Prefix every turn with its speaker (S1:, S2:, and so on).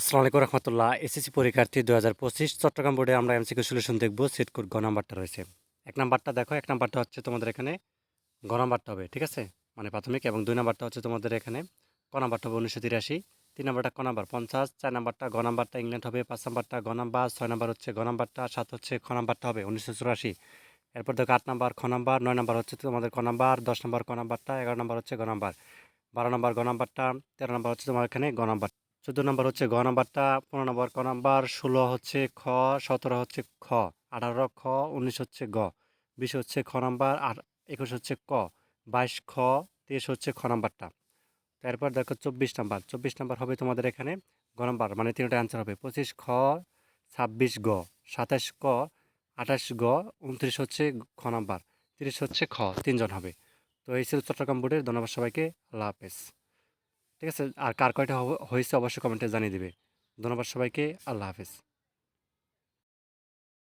S1: আসসালামু আলাইকুম রহমতুল্লাহ। এসএসসি পরীক্ষার্থী দু হাজার পঁচিশ, চট্টগ্রাম বোর্ডে আমরা এমসিকে সলিউশন দেখব। সেট কোড, গ নাম্বারটা রয়েছে। এক নাম্বারটা দেখো, এক নাম্বারটা হচ্ছে তোমাদের এখানে গ নাম্বারটা হবে, ঠিক আছে? মানে প্রাথমিক, এবং দুই নাম্বারটা হচ্ছে তোমাদের এখানে ক নাম্বারটা হবে উনিশশো তিরাশি, তিন নাম্বারটা ক নাম্বার পঞ্চাশ, চার নাম্বারটা গ নাম্বারটা ইংল্যান্ড হবে, পাঁচ নাম্বারটা গ নাম্বার, ছয় নাম্বার হচ্ছে গ নাম্বারটা, সাত হচ্ছে খ নাম্বারটা হবে উনিশশো চুরাশি। এরপর দেখো আট নাম্বার খ নাম্বার, নয় নাম্বার হচ্ছে তোমাদের ক নাম্বার, দশ নাম্বার ক নাম্বারটা, এগারো নাম্বার হচ্ছে গ নাম্বার। বারো নাম্বার গ নাম্বারটা, তেরো নাম্বার হচ্ছে তোমার এখানে গ নাম্বার। চোদ্দ নম্বর হচ্ছে গ নাম্বারটা, পনেরো নম্বর ক নাম্বার, ষোলো হচ্ছে খ, সতেরো হচ্ছে খ, আঠারো খ, উনিশ হচ্ছে গ, বিশ হচ্ছে খ নাম্বার, আর একুশ হচ্ছে ক, বাইশ খ, তেইশ হচ্ছে খ নাম্বারটা। তারপর দেখো চব্বিশ নাম্বার চব্বিশ নাম্বার হবে তোমাদের এখানে গ নাম্বার মানে তিনটা অ্যান্সার হবে, পঁচিশ খ, ছাব্বিশ গ, সাতাশ ক, আঠাশ গ, উনত্রিশ হচ্ছে খ নাম্বার, তিরিশ হচ্ছে খ, তিনজন হবে। তো এই ছিল চট্টগ্রাম বোর্ডের, ধন্যবাদ সবাইকে, আল্লাহ হাফেজ। ঠিক আছে? আর কার কয়টা হয়েছে অবশ্যই কমেন্টে জানিয়ে দেবে। ধন্যবাদ সবাইকে আল্লাহ হাফেজ।